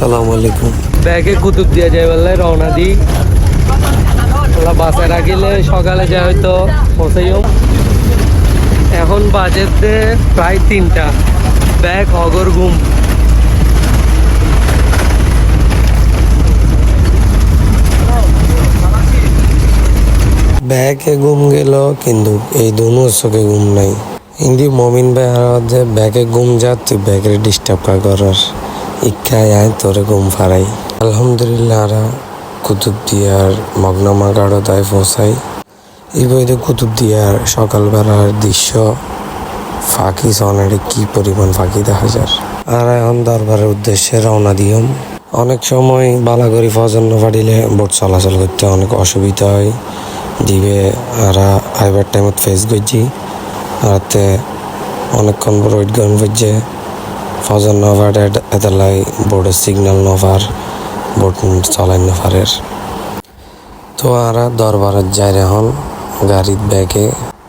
আসসালামু আলাইকুম। ব্যাগে কুতুব দিয়া যায় বললে রওনা দিই। ওরা বাসে রাখিলে সকালে যায় হয়তো পৌঁছাইও এখন বাজেতে প্রায় তিনটা। ব্যাগ অগর ঘুম। ব্যাগে ঘুম গেল কিন্তু এই দুনো চোখে ঘুম নাই। হিন্দি মমিন ভাই আর যে ব্যাগে ঘুম যা তুই ব্যাগের ডিস্টার্ব ইচ্ছায় আয় তোরে ঘুম ফারাই আলহামদুলিল্লাহ আরা কুতুব দিয়ার মগনামা তাই ফসাই। এই বইতে কুতুব দিয়ার সকালবেলার দৃশ্য ফাঁকি সনারে কি পরিমাণ ফাঁকি দেখা যায় আর এখন দরবারের উদ্দেশ্যে রওনা দিয়ম। অনেক সময় বালাগরি ফজন্য ফাটিলে বোট চলাচল করতে অনেক অসুবিধা হয়। দিবে আর আইবার টাইমত ফেস করছি আরতে অনেকক্ষণ ওয়েট গান বুঝছে ফজর নভার এতালাই বোর্ডের সিগন্যাল নভার বোট চলাই নভারের। তো আরা দরবারের যায় এখন গাড়ির ব্যাগে।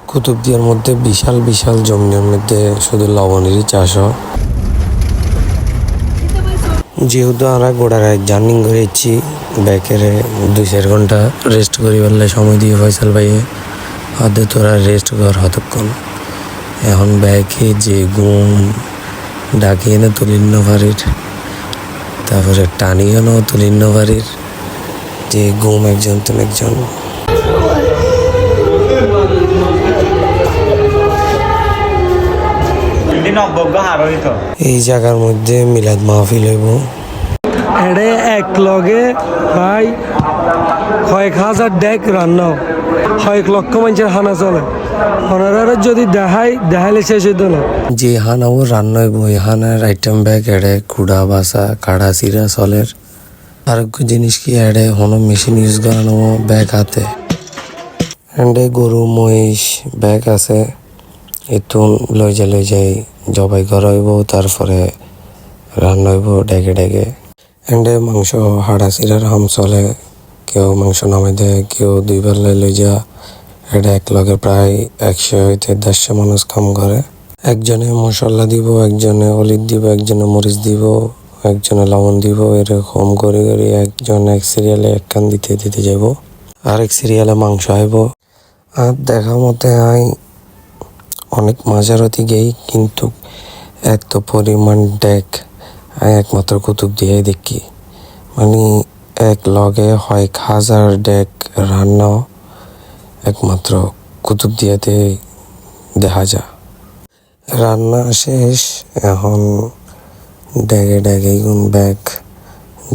কুতুবদিয়ার মধ্যে বিশাল বিশাল জমিনের মধ্যে শুধু লবণেরই চাষ হয়। যেহেতু আমরা গোড়ার জার্নিং করেছি ব্যাকেরে দুই চার ঘণ্টা রেস্ট করি বললে সময় দিয়ে ফয়সাল ভাইয়ে হাতে তোরা রেস্ট কর হতক্ষণ। এখন ব্যাকে যে ঘুম ডাকিয়ে না তুলিন্ন বাড়ির তারপরে টানিয়ে না তুলিন্ন বাড়ির যে ঘুম একজন তো একজন। এই জায়গার মধ্যে মিলাদ মাহফিল হইব। এড়ে এক লগে ভাই কয়েক হাজার ডেক রান্না কয়েক লক্ষ মানুষের হানা চলে। ওনারা যদি দেখাই দেখাইলে যে হানাও রান্না হইব এই হানার আইটেম ব্যাগ এড়ে কুড়া বাসা কাড়া চিরা চলের আর জিনিস কি এড়ে হনো মেশিন ইউজ করানো ব্যাগ হাতে। এন্ডে গরু মহিষ ব্যাগ আছে। এতুন লই যাই লই যাই, জবাই করা হইব তারপরে রান্না হইব ডেকে ডেকে এন্ডে মাংস হাড়া চিরার হাম চলে। কেউ মাংস নামাই দেয় কেউ দুই বেলায় লই যা। এটা এক লগে প্রায় একশো হইতে দেড়শো মানুষ কাম করে। একজনে মশলা দিব, একজনে হলিদ দিব, একজনে মরিচ দিব, একজনে লবণ দিব, এরকম করে করে একজন এক সিরিয়ালে এক কান দিতে দিতে যাব, আরেক সিরিয়ালে মাংস আইব আর দেখা মতে আই অনেক মাঝারতি গেই, কিন্তু এত পরিমাণ ডেক আমি একমাত্র কুতুব দিয়ে দেখি। মানে এক লগে হয় হাজার ডেক রান্না। একমাত্র কুতুব দিয়াতে দেখা যা। রান্না শেষ, এখন ড্যাগে ড্যাগে ইগুন ব্যাগ,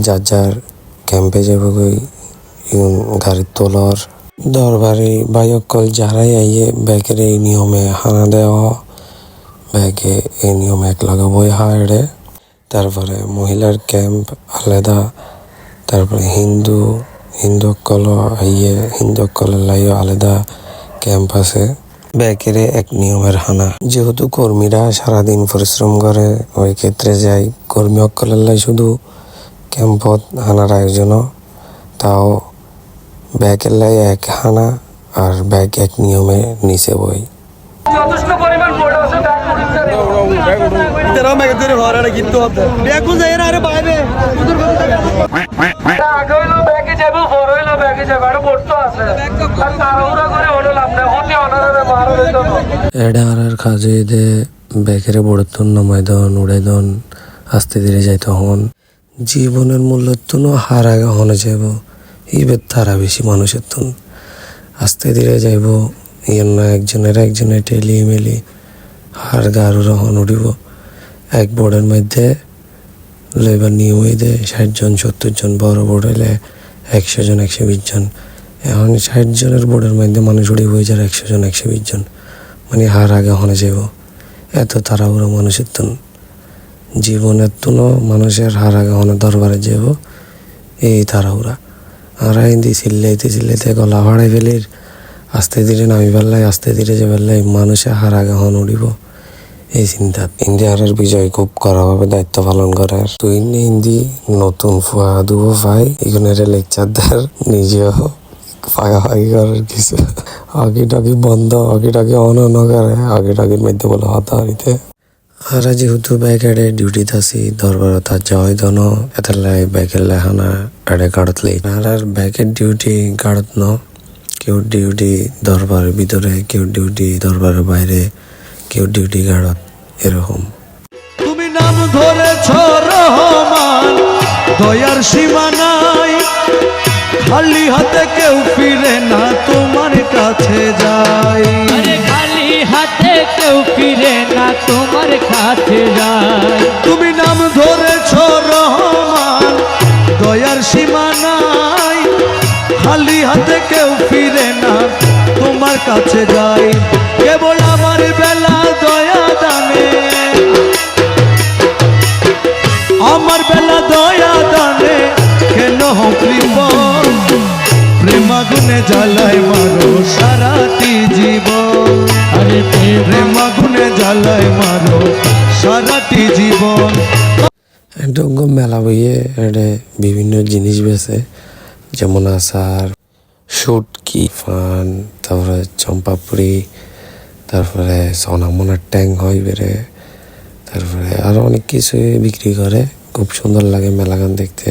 যার যার ক্যাম্পে যাব ইগুন গাড়ির তোলর। দরবারে বায়কল যারাই আইয়ে, ব্যাগের এই নিয়মে হানা দেওয়া, ব্যাগে এই নিয়মে এক লাগাবই হাড়ে। তারপরে মহিলার ক্যাম্প আলাদা, তারপরে হিন্দু হিন্দু কল আইয়ে হিন্দু কলের লাইও আলাদা ক্যাম্প আছে। ব্যাকেরে এক নিয়মের হানা যেহেতু কর্মীরা সারাদিন পরিশ্রম করে ওই ক্ষেত্রে যাই কর্মী অকলের লাই শুধু ক্যাম্পত হানার আয়োজন, তাও ব্যাকের লাই এক হানা আর ব্যাগ এক নিয়মে নিচে বই যথেষ্ট তেরো মেঘে ধরে হরাটা কিন্তু হবে ব্যাগও যাই আরে বাইরে আগে হইল ব্যাগে যাব বড় হইল ব্যাগে যাব আরে বড়তন নামাই দন দন আস্তে ধীরে হন জীবনের মূল্য তুনো হার আগে হনে যাইব তারা বেশি মানুষের তুন আস্তে ধীরে যাইব ইয়ের না একজনের একজনের টেলি মেলি হার গারুর হন উঠিব এক বোর্ডের মধ্যে লেবার নিয়ম দেয় ষাট জন, সত্তর জন, বড় বোর্ড হলে একশো জন, একশো বিশ জন। এখন ষাট জনের বোর্ডের মধ্যে মানুষ উড়ে হয়ে যায় একশো জন, একশো বিশ জন। মানে হার আগে হনে যাব এত তাড়াহুড়ো মানুষের তুন জীবনের তুনো মানুষের হার আগে হনে দরবারে যাব এই তাড়াহুড়া। আর হিন্দি চিল্লাইতে চিল্লাইতে গলা ভাড়াই ফেলির। আস্তে ধীরে নামি পেলাই আস্তে ধীরে যে পেলাই মানুষের হার আগে হন উড়িব এই চিন্তা। ইন্ডিয়ার বিজয় খুব কড়াভাবে দায়িত্ব পালন করে। তুই হিন্দি নতুন ফুয়া দুব ভাই লেকচার দেয় নিজেও ফাঁকাফাঁকি করার কিছু। আগে টাকি বন্ধ, আগে টাকি অন অন করে, আগে টাকির মধ্যে বলে হতাহরিতে আর যেহেতু ব্যাগ এডে ডিউটিত আছি, দরবারত যাওয়াই দন, এতালাই ব্যাগের লেহানা এডে গাড়ত লেই। আর আর ব্যাগের ডিউটি গাড়ত ন, কেউ ডিউটি দরবারের ভিতরে, কেউ ডিউটি দরবারের বাইরে। কেউ ডিউটি গাড়ত এরকম। তুমি নাম ধরেছ রহমান দয়ার সীমা নাই খালি হাতে কেউ ফিরে না তোমার কাছে যাই। খালি হাতে কেউ ফিরে না তোমার কাছে যায় তুমি নাম ধরেছ রহমান দয়ার সীমা নাই খালি হাতে কেউ ফিরে না তোমার কাছে যাই। কেন কৃপণ প্রেমাগুনে জ্বালায় মারো সারাটি জীবন। আরে প্রেমাগুনে জ্বালায় মারো সারাটি জীবন। ডঙ্গ মেলা বইয়ে এডে বিভিন্ন জিনিস বেছে যেমন আচার শুটকি ফান তারপরে চম্পাপুরি তারপরে সোনামোনার ট্যাং হয় বেড়ে তারপরে আরও অনেক কিছুই বিক্রি করে। খুব সুন্দর লাগে মেলাগান দেখতে।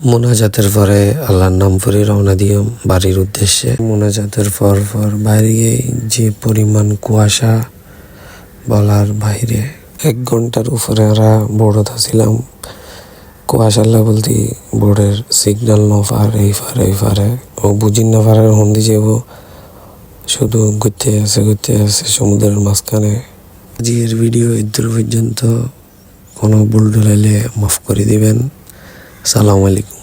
মোনাজাতের পরে আল্লাহর নাম করে রওনা দিও বাড়ির উদ্দেশ্যে। মোনাজাতের পর পর বাইরে যে পরিমাণ কুয়াশা বলার বাইরে এক ঘণ্টার উপরে আমরা বোর্ডত ছিলাম কুয়াশার বলতে বোর্ডের সিগন্যাল নফার এই ফার এই ফারে ও বুঝিন না পারার হন্দি যাব। শুধু ঘুরতে আছে ঘুরতে আছে সমুদ্রের মাঝখানে। আজকের ভিডিও ইদুর পর্যন্ত কোনো ভুল ডলাইলে মাফ করে দিবেন। সালাম আলাইকুম।